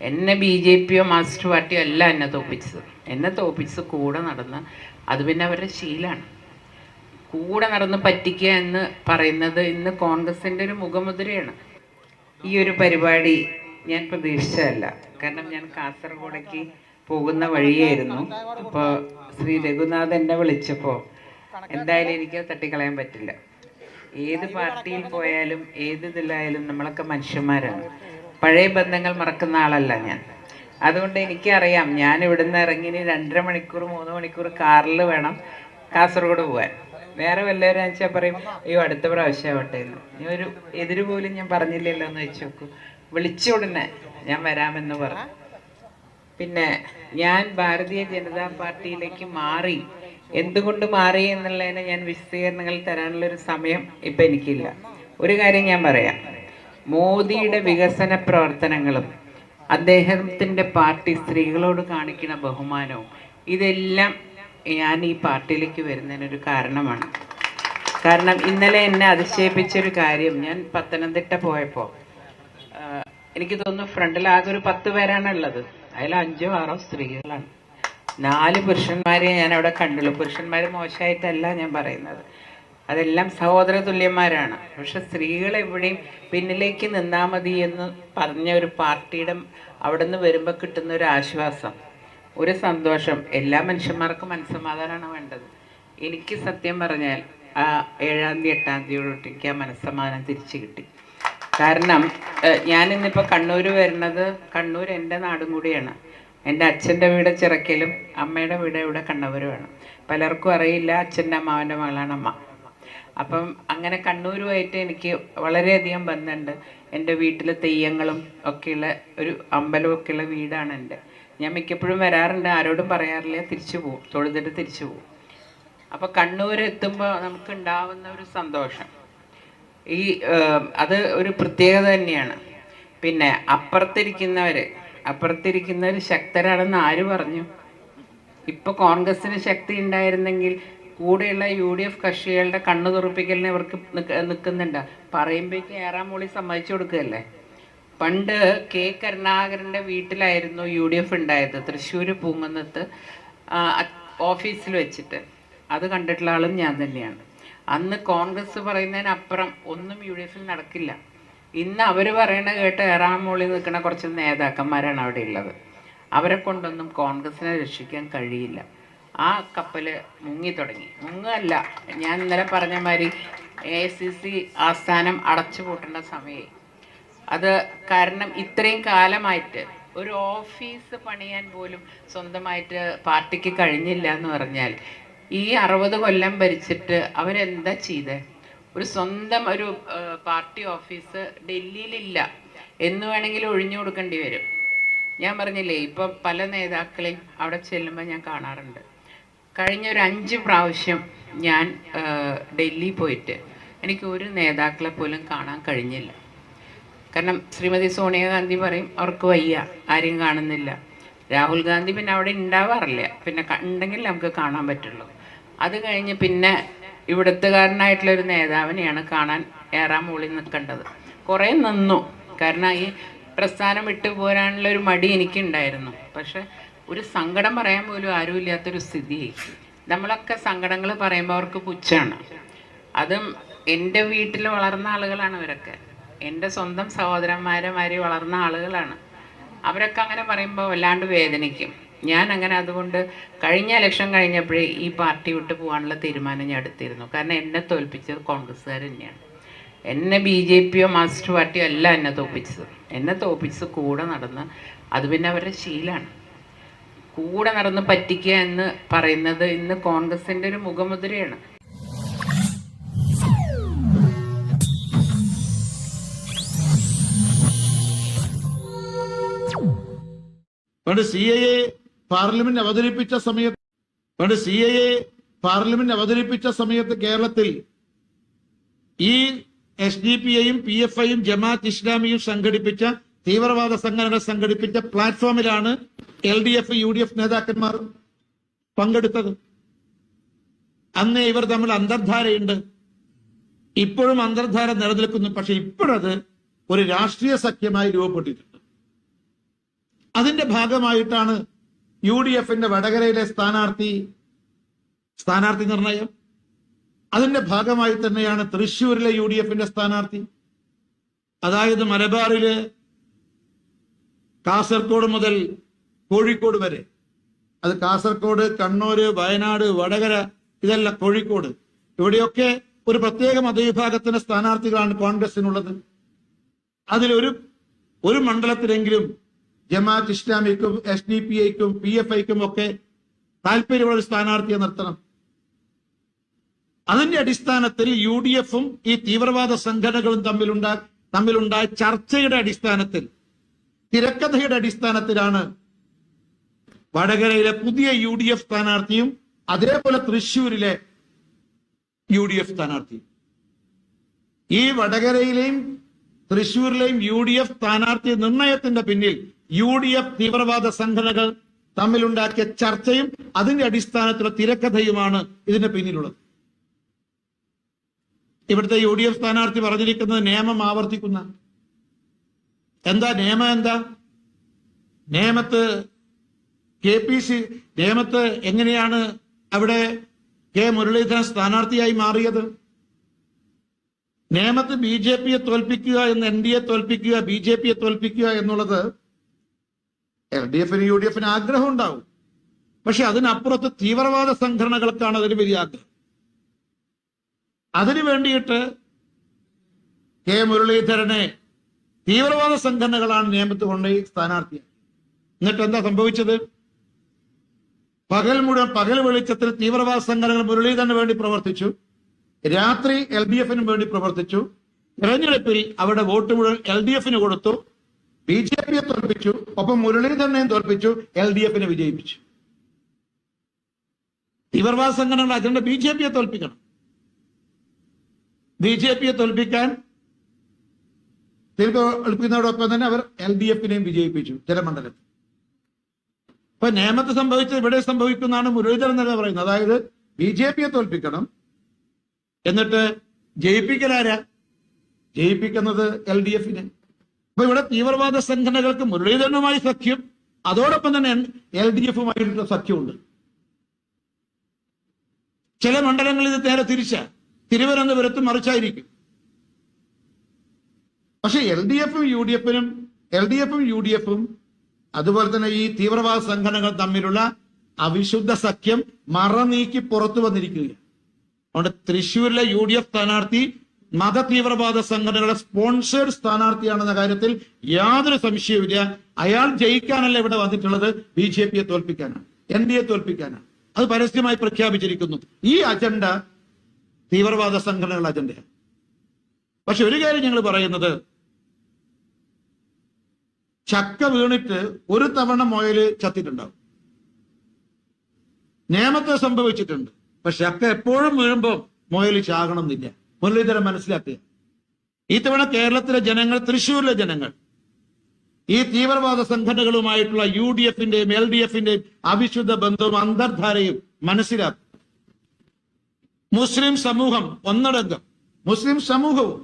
എന്നെ B J പിയോ Marxist പാർട്ടിയോ അല്ല എന്നെ തോപ്പിച്ചത്. എന്നെ തോപ്പിച്ചത് കൂടെ നടന്ന് അത് പിന്നെ അവരുടെ ശീലമാണ് കൂടെ നടന്ന് പറ്റിക്കുക എന്ന് പറയുന്നത് ഇന്ന് കോൺഗ്രസിന്റെ ഒരു മുഖമുദ്രയാണ്. ഈ ഒരു പരിപാടി ഞാൻ പ്രതീക്ഷിച്ചതല്ല. കാരണം ഞാൻ കാസർഗോഡേക്ക് പോകുന്ന വഴിയായിരുന്നു. അപ്പോൾ ശ്രീ രഘുനാഥ് എന്നെ വിളിച്ചപ്പോൾ എന്തായാലും എനിക്ക് തട്ടിക്കളയാൻ പറ്റില്ല. ഏത് പാർട്ടിയിൽ പോയാലും ഏത് ഇതിലായാലും നമ്മളൊക്കെ മനുഷ്യന്മാരാണ്. പഴയ ബന്ധങ്ങൾ മറക്കുന്ന ആളല്ല ഞാൻ. അതുകൊണ്ട് എനിക്കറിയാം ഞാൻ ഇവിടുന്ന് ഇറങ്ങി രണ്ടര മണിക്കൂർ മൂന്ന് മണിക്കൂർ കാറിൽ വേണം കാസർഗോഡ് പോകാൻ വേറെ വല്ലവരും വെച്ചാൽ പറയും അയ്യോ അടുത്ത പ്രാവശ്യം ആവട്ടെ എന്ന്. ഞാൻ ഒരു എതിര് പോലും ഞാൻ പറഞ്ഞില്ലല്ലോ എന്ന് വെച്ച് നോക്കൂ. വിളിച്ച ഉടനെ ഞാൻ വരാമെന്ന് പറഞ്ഞു. പിന്നെ ഞാൻ ഭാരതീയ ജനതാ പാർട്ടിയിലേക്ക് മാറി. എന്തുകൊണ്ട് മാറി എന്നുള്ളതിന് ഞാൻ വിശദീകരണങ്ങൾ തരാനുള്ളൊരു സമയം ഇപ്പം എനിക്കില്ല. ഒരു കാര്യം ഞാൻ പറയാം. മോദിയുടെ വികസന പ്രവർത്തനങ്ങളും അദ്ദേഹത്തിന്റെ പാർട്ടി സ്ത്രീകളോട് കാണിക്കുന്ന ബഹുമാനവും ഇതെല്ലാം ഞാൻ ഈ പാർട്ടിയിലേക്ക് വരുന്നതിനൊരു കാരണമാണ്. കാരണം ഇന്നലെ എന്നെ അതിശയിപ്പിച്ചൊരു കാര്യം ഞാൻ പത്തനംതിട്ട പോയപ്പോൾ എനിക്ക് തോന്നുന്നു ഫ്രണ്ടിൽ ആകെ ഒരു പത്ത് പേരാണ് ഉള്ളത് അതിൽ അഞ്ചോ ആറോ സ്ത്രീകളാണ്. നാല് പുരുഷന്മാരെ ഞാൻ അവിടെ കണ്ടുള്ളൂ. പുരുഷന്മാർ മോശമായിട്ടല്ല ഞാൻ പറയുന്നത്. അതെല്ലാം സഹോദര തുല്യന്മാരാണ് പക്ഷെ സ്ത്രീകൾ എവിടെയും പിന്നിലേക്ക് നിന്നാൽ മതി എന്ന് പറഞ്ഞ ഒരു പാർട്ടിയുടെ അവിടെ നിന്ന് വരുമ്പോൾ കിട്ടുന്ന ഒരു ആശ്വാസം ഒരു സന്തോഷം എല്ലാ മനുഷ്യന്മാർക്കും മനസ്സമാധാനമാണ് വേണ്ടത്. എനിക്ക് സത്യം പറഞ്ഞാൽ ആ ഏഴാം തീയതി എട്ടാം തീയതിയോട്ട് എനിക്ക് ആ മനസ്സമാധാനം തിരിച്ചു കിട്ടി. കാരണം ഞാനിന്നിപ്പോൾ കണ്ണൂർ വരുന്നത് കണ്ണൂർ എന്റെ നാടും കൂടിയാണ്. എന്റെ അച്ഛന്റെ വീട് ചിറക്കലും അമ്മയുടെ വീട് ഇവിടെ കണ്ണവരുമാണ്. പലർക്കും അറിയില്ല അച്ഛന്റെ അമ്മാവന്റെ മകളാണ് അമ്മ. അപ്പം അങ്ങനെ കണ്ണൂരുമായിട്ട് എനിക്ക് വളരെയധികം ബന്ധമുണ്ട്. എന്റെ വീട്ടിൽ തെയ്യങ്ങളും ഒക്കെയുള്ള ഒരു അമ്പലമൊക്കെ ഉള്ള വീടാണ് എന്റെ. ഞാൻ മിക്കപ്പോഴും വരാറുണ്ട്. ആരോടും പറയാറില്ല. തിരിച്ചു പോകും തൊഴുതിട്ട് തിരിച്ചു പോകും അപ്പോൾ കണ്ണൂർ എത്തുമ്പോൾ നമുക്ക് ഉണ്ടാവുന്ന ഒരു സന്തോഷം. ഈ അത് ഒരു പ്രത്യേകത തന്നെയാണ്. പിന്നെ അപ്പുറത്തിരിക്കുന്നവർ അപ്പുറത്തിരിക്കുന്നവർ ശക്തരാണെന്ന് ആര് പറഞ്ഞു? ഇപ്പൊ കോൺഗ്രസിന് ശക്തി ഉണ്ടായിരുന്നെങ്കിൽ കൂടെയുള്ള യു ഡി എഫ് കക്ഷികളുടെ കണ്ണു തുറപ്പിക്കലിന് ഇവർക്ക് നിൽക്കുന്നുണ്ട് പറയുമ്പോഴേക്ക് ഏറാം മോളി സമ്മതിച്ചു കൊടുക്കുകയല്ലേ? പണ്ട് കെ കരുണാകരന്റെ വീട്ടിലായിരുന്നു യു ഡി എഫ് ഉണ്ടായത്. തൃശ്ശൂർ പൂങ്കുന്നത്ത് ഓഫീസിൽ വെച്ചിട്ട്. അത് കണ്ടിട്ടുള്ള ആളും ഞാൻ തന്നെയാണ്. അന്ന് കോൺഗ്രസ് പറയുന്നതിനപ്പുറം ഒന്നും യു ഡി എഫിൽ നടക്കില്ല. ഇന്ന് അവർ പറയണ കേട്ട് ഏറാം മോളി നിൽക്കുന്ന കുറച്ച് നേതാക്കന്മാരാണ് അവിടെ ഉള്ളത് അവരെ കൊണ്ടൊന്നും കോൺഗ്രസിനെ രക്ഷിക്കാൻ കഴിയില്ല. ആ കപ്പൽ മുങ്ങി തുടങ്ങി. മുങ്ങല്ല. ഞാൻ ഇന്നലെ പറഞ്ഞ മാതിരി എ സി സി ആസ്ഥാനം അടച്ചു പൂട്ടേണ്ട സമയമായി അത് കാരണം ഇത്രയും കാലമായിട്ട് ഒരു ഓഫീസ് പണിയാൻ പോലും സ്വന്തമായിട്ട് പാർട്ടിക്ക് കഴിഞ്ഞില്ല എന്ന് പറഞ്ഞാൽ ഈ അറുപത് കൊല്ലം ഭരിച്ചിട്ട് അവരെന്താ ചെയ്തേ? ഒരു സ്വന്തം ഒരു പാർട്ടി ഓഫീസ് ഡൽഹിയിലില്ല. എന്ന് വേണമെങ്കിൽ ഒഴിഞ്ഞു കൊടുക്കേണ്ടി വരും. ഞാൻ പറഞ്ഞില്ലേ ഇപ്പം പല നേതാക്കളെയും അവിടെ ചെല്ലുമ്പോൾ ഞാൻ കാണാറുണ്ട്. കഴിഞ്ഞ ഒരു അഞ്ച് പ്രാവശ്യം ഞാൻ ഡൽഹി പോയിട്ട് എനിക്ക് ഒരു നേതാക്കളെ പോലും കാണാൻ കഴിഞ്ഞില്ല. കാരണം ശ്രീമതി സോണിയാഗാന്ധി പറയും അവർക്ക് വയ്യ ആരെയും കാണുന്നില്ല. രാഹുൽ ഗാന്ധി പിന്നെ അവിടെ ഉണ്ടാവാറില്ല. പിന്നെ ഉണ്ടെങ്കിൽ നമുക്ക് കാണാൻ പറ്റുള്ളൂ. അത് കഴിഞ്ഞ് പിന്നെ ഇവിടുത്തുകാരനായിട്ടുള്ള ഒരു നേതാവിനെയാണ് കാണാൻ ഏറാം മുകളിൽ നിൽക്കേണ്ടത്. കുറേ നിന്നു. കാരണം ഈ പ്രസ്ഥാനം വിട്ടു പോരാനുള്ള ഒരു മടി എനിക്കുണ്ടായിരുന്നു. പക്ഷെ ഒരു സങ്കടം പറയാൻ പോലും ആരുമില്ലാത്തൊരു സ്ഥിതി. നമ്മളൊക്കെ സങ്കടങ്ങൾ പറയുമ്പോൾ അവർക്ക് പുച്ഛാണ്. അതും എന്റെ വീട്ടിൽ വളർന്ന ആളുകളാണ് ഇവരൊക്കെ. എന്റെ സ്വന്തം സഹോദരന്മാരെ മാതിരി വളർന്ന ആളുകളാണ്. അവരൊക്കെ അങ്ങനെ പറയുമ്പോൾ വല്ലാണ്ട് വേദനിക്കും. ഞാൻ അങ്ങനെ അതുകൊണ്ട് കഴിഞ്ഞ ഇലക്ഷൻ കഴിഞ്ഞപ്പോഴേ ഈ പാർട്ടി വിട്ട് പോകാനുള്ള തീരുമാനം ഞാൻ എടുത്തിരുന്നു. കാരണം എന്നെ തോൽപ്പിച്ചത് കോൺഗ്രസ്സുകാർ തന്നെയാണ്. എന്നെ ബി ജെ പിയോ മാർക്സിസ്റ്റ് പാർട്ടിയോ അല്ല എന്നെ തോൽപ്പിച്ചത്. എന്നെ തോൽപ്പിച്ചത് കൂടെ നടന്ന് അത് പിന്നെ അവരുടെ ശീലമാണ് കൂടെ നടന്ന് പറ്റിക്കുക എന്ന് പറയുന്നത് ഇന്ന് കോൺഗ്രസിന്റെ ഒരു മുഖമുദ്രയാണ്. പണ്ട് സി ഐ എ പാർലമെന്റ് അവതരിപ്പിച്ച സമയത്ത് പണ്ട് സി ഐ എ പാർലമെന്റ് അവതരിപ്പിച്ച സമയത്ത് കേരളത്തിൽ ഈ എസ് ഡി പി ഐയും പി എഫ് ഐയും ജമാഅത്ത് ഇസ്ലാമിയും സംഘടിപ്പിച്ച തീവ്രവാദ സംഘടന സംഘടിപ്പിച്ച പ്ലാറ്റ്ഫോമിലാണ് L D F U D F നേതാക്കന്മാർ പങ്കെടുത്തത്. അന്ന് ഇവർ തമ്മിൽ അന്തർധാരയുണ്ട്. ഇപ്പോഴും അന്തർധാര നിലനിൽക്കുന്നു. പക്ഷെ ഇപ്പോഴത് ഒരു രാഷ്ട്രീയ സഖ്യമായി രൂപപ്പെട്ടിട്ടുണ്ട്. അതിന്റെ ഭാഗമായിട്ടാണ് യു ഡി എഫിന്റെ വടകരയിലെ സ്ഥാനാർത്ഥി സ്ഥാനാർത്ഥി നിർണയം. അതിന്റെ ഭാഗമായി തന്നെയാണ് തൃശൂരിലെ യു ഡി എഫിന്റെ സ്ഥാനാർത്ഥി. അതായത് മലബാറിൽ കാസർഗോഡ് മുതൽ കോഴിക്കോട് വരെ. അത് കാസർഗോഡ് കണ്ണൂര് വയനാട് വടകര ഇതല്ല കോഴിക്കോട്. ഇവിടെയൊക്കെ ഒരു പ്രത്യേക മതവിഭാഗത്തിന്റെ സ്ഥാനാർത്ഥികളാണ് കോൺഗ്രസിനുള്ളത്. അതിലൊരു ഒരു മണ്ഡലത്തിലെങ്കിലും ജമാഅത്ത് ഇസ്ലാമിക്കും എസ് ഡി പി ഐക്കും പി എഫ് ഐക്കും ഒക്കെ താല്പര്യമുള്ള ഒരു സ്ഥാനാർത്ഥിയെ നിർത്തണം. അതിന്റെ അടിസ്ഥാനത്തിൽ യു ഡി എഫും ഈ തീവ്രവാദ സംഘടനകളും തമ്മിലുണ്ടാ തമ്മിലുണ്ടായ ചർച്ചയുടെ അടിസ്ഥാനത്തിൽ തിരക്കഥയുടെ അടിസ്ഥാനത്തിലാണ് വടകരയിലെ പുതിയ യു ഡി എഫ് സ്ഥാനാർത്ഥിയും അതേപോലെ തൃശൂരിലെ യു ഡി എഫ് സ്ഥാനാർത്ഥിയും. ഈ വടകരയിലെയും തൃശൂരിലെയും യു ഡി എഫ് സ്ഥാനാർത്ഥി നിർണയത്തിന്റെ പിന്നിൽ യു ഡി എഫ് തീവ്രവാദ സംഘടനകൾ തമ്മിലുണ്ടാക്കിയ ചർച്ചയും അതിന്റെ അടിസ്ഥാനത്തിലുള്ള തിരക്കഥയുമാണ് ഇതിന്റെ പിന്നിലുള്ളത്. ഇവിടുത്തെ യു ഡി എഫ് സ്ഥാനാർത്ഥി പറഞ്ഞിരിക്കുന്നത് നിയമം ആവർത്തിക്കുന്ന എന്താ നിയമം എന്താ? നിയമത്ത് കെ പി സി നിയമത്ത് എങ്ങനെയാണ് അവിടെ കെ മുരളീധരൻ സ്ഥാനാർത്ഥിയായി മാറിയത്? നിയമത്ത് ബി ജെ പിയെ തോൽപ്പിക്കുക എന്ന് എൻ ഡി എ തോൽപ്പിക്കുക ബി ജെ പിയെ തോൽപ്പിക്കുക എന്നുള്ളത് എൽ ഡി എഫിന് യു ഡി എഫിന് ആഗ്രഹം ഉണ്ടാവും. പക്ഷെ അതിനപ്പുറത്ത് തീവ്രവാദ സംഘടനകൾക്കാണ് അതിന് വലിയ ആഗ്രഹം. അതിനു വേണ്ടിയിട്ട് കെ മുരളീധരനെ തീവ്രവാദ സംഘടനകളാണ് നിയമത്ത് കൊണ്ട് സ്ഥാനാർത്ഥി എന്നിട്ട് എന്താ സംഭവിച്ചത്? പകൽ മുഴുവൻ പകൽ വെളിച്ചത്തിൽ തീവ്രവാദ സംഘടനകൾ മുരളീധരന് വേണ്ടി പ്രവർത്തിച്ചു. രാത്രി എൽ ഡി എഫിനും വേണ്ടി പ്രവർത്തിച്ചു. തെരഞ്ഞെടുപ്പിൽ അവിടെ വോട്ട് മുഴുവൻ എൽ ഡി എഫിന് കൊടുത്തു. ബി ജെ പിയെ തോൽപ്പിച്ചു. ഒപ്പം മുരളീധരനെയും തോൽപ്പിച്ചു. എൽ ഡി എഫിനെ വിജയിപ്പിച്ചു. തീവ്രവാദ സംഘടനകൾ അജണ്ട ബി ജെ പിയെ തോൽപ്പിക്കണം. ബി ജെ പിയെ തോൽപ്പിക്കാൻ തോൽപ്പിക്കുന്നതോടൊപ്പം തന്നെ അവർ എൽ ഡി എഫിനെയും വിജയിപ്പിച്ചു ജലമണ്ഡലത്തിൽ. ഇപ്പൊ നേമത്ത് സംഭവിച്ചത് ഇവിടെ സംഭവിക്കുന്നതാണ് മുരളീധരൻ തന്നെ പറയുന്നത്. അതായത് ബി ജെ പിയെ തോൽപ്പിക്കണം. എന്നിട്ട് ജയിപ്പിക്കലാരാ? ജയിപ്പിക്കുന്നത് എൽ ഡി എഫിനെ. അപ്പൊ ഇവിടെ തീവ്രവാദ സംഘടനകൾക്ക് മുരളീധരനുമായി സഖ്യം അതോടൊപ്പം തന്നെ എൽ ഡി എഫുമായിട്ടുള്ള സഖ്യമുണ്ട്. ചില മണ്ഡലങ്ങളിൽ ഇത് നേരെ തിരിച്ച. തിരുവനന്തപുരത്ത് മറിച്ചായിരിക്കും. പക്ഷെ എൽ ഡി എഫും യു ഡി എഫിനും എൽ ഡി എഫും യു ഡി എഫും അതുപോലെ തന്നെ ഈ തീവ്രവാദ സംഘടനകൾ തമ്മിലുള്ള അവിശുദ്ധ സഖ്യം മറ നീക്കി പുറത്തു വന്നിരിക്കുകയാണ്. അതുകൊണ്ട് തൃശൂരിലെ യു ഡി എഫ് സ്ഥാനാർത്ഥി മത തീവ്രവാദ സംഘടനകളുടെ സ്പോൺസേഡ് സ്ഥാനാർത്ഥിയാണെന്ന കാര്യത്തിൽ യാതൊരു സംശയവുമില്ല അയാൾ ജയിക്കാനല്ല ഇവിടെ വന്നിട്ടുള്ളത് ബി ജെ പിയെ തോൽപ്പിക്കാനാണ് എൻ ഡി എ തോൽപ്പിക്കാനാണ്. അത് പരസ്യമായി പ്രഖ്യാപിച്ചിരിക്കുന്നു. ഈ അജണ്ട തീവ്രവാദ സംഘടനകളുടെ അജണ്ടയാണ്. പക്ഷെ ഒരു കാര്യം ഞങ്ങൾ പറയുന്നത് ചക്ക വീണിട്ട് ഒരു തവണ മുയൽ ചത്തിട്ടുണ്ടാവും. നിയമത്തെ സംഭവിച്ചിട്ടുണ്ട്. പക്ഷെ ചക്ക എപ്പോഴും വീഴുമ്പോൾ മുയൽ ചാകണമെന്നില്ല. മുരളീധരൻ മനസ്സിലാക്കുക. ഈ തവണ കേരളത്തിലെ ജനങ്ങൾ തൃശ്ശൂരിലെ ജനങ്ങൾ ഈ തീവ്രവാദ സംഘടനകളുമായിട്ടുള്ള യു ഡി എഫിന്റെയും എൽ ഡി എഫിന്റെയും അവിശുദ്ധ ബന്ധവും അന്തർധാരയും മനസ്സിലാക്കും മുസ്ലിം സമൂഹം ഒന്നടങ്കം മുസ്ലിം സമൂഹവും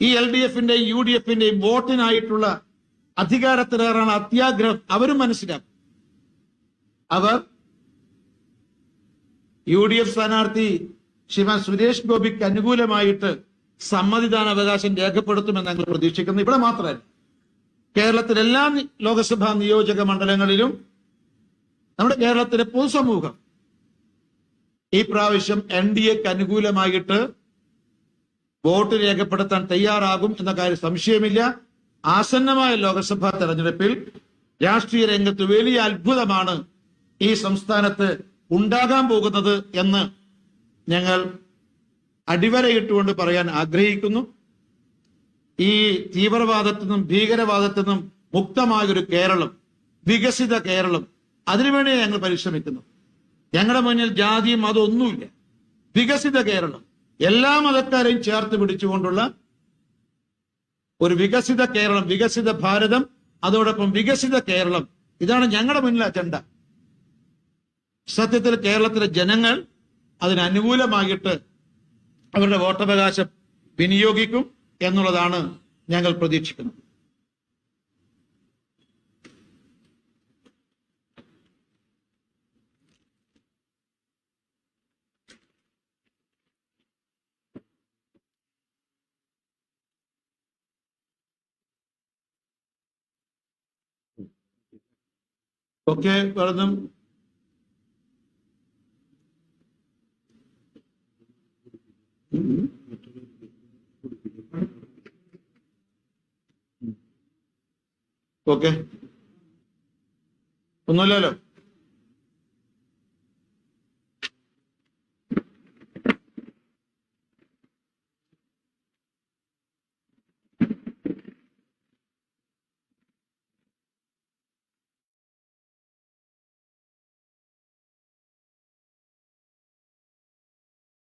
ഈ എൽ ഡി എഫിന്റെയും യു ഡി എഫിന്റെയും വോട്ടിനായിട്ടുള്ള അധികാരത്തിലേറാൻ അത്യാഗ്രഹം അവരും മനസ്സിലാക്കും. അവർ യു ഡി എഫ് സ്ഥാനാർത്ഥി ശ്രീമാൻ സുരേഷ് ഗോപിക്ക് അനുകൂലമായിട്ട് സമ്മതിദാന അവകാശം രേഖപ്പെടുത്തുമെന്ന് ഞങ്ങൾ പ്രതീക്ഷിക്കുന്നു. ഇവിടെ മാത്രമല്ല കേരളത്തിലെ എല്ലാ ലോക്സഭാ നിയോജക മണ്ഡലങ്ങളിലും നമ്മുടെ കേരളത്തിലെ പൊതുസമൂഹം ഈ പ്രാവശ്യം എൻ ഡി എക്ക് അനുകൂലമായിട്ട് വോട്ട് രേഖപ്പെടുത്താൻ തയ്യാറാകും എന്ന കാര്യം സംശയമില്ല. ആസന്നമായ ലോക്സഭാ തെരഞ്ഞെടുപ്പിൽ രാഷ്ട്രീയ രംഗത്ത് വലിയ അത്ഭുതമാണ് ഈ സംസ്ഥാനത്ത് ഉണ്ടാകാൻ പോകുന്നത് എന്ന് ഞങ്ങൾ അടിവരയിട്ടുകൊണ്ട് പറയാൻ ആഗ്രഹിക്കുന്നു. ഈ തീവ്രവാദത്തിൽ നിന്നും ഭീകരവാദത്തിൽ നിന്നും മുക്തമായൊരു കേരളം വികസിത കേരളം അതിനുവേണ്ടി ഞങ്ങൾ പരിശ്രമിക്കുന്നു ഞങ്ങളുടെ മുന്നിൽ ജാതി മതമൊന്നുമില്ല വികസിത കേരളം. എല്ലാ മതക്കാരെയും ചേർത്ത് പിടിച്ചുകൊണ്ടുള്ള ഒരു വികസിത കേരളം വികസിത ഭാരതം അതോടൊപ്പം വികസിത കേരളം. ഇതാണ് ഞങ്ങളുടെ മുന്നിൽ അജണ്ട. സത്യത്തിൽ കേരളത്തിലെ ജനങ്ങൾ അതിനനുകൂലമായിട്ട് അവരുടെ വോട്ടവകാശം വിനിയോഗിക്കും എന്നുള്ളതാണ് ഞങ്ങൾ പ്രതീക്ഷിക്കുന്നത്. ഓക്കെ പറഞ്ഞു. ഓക്കെ. ഒന്നുമില്ലല്ലോ.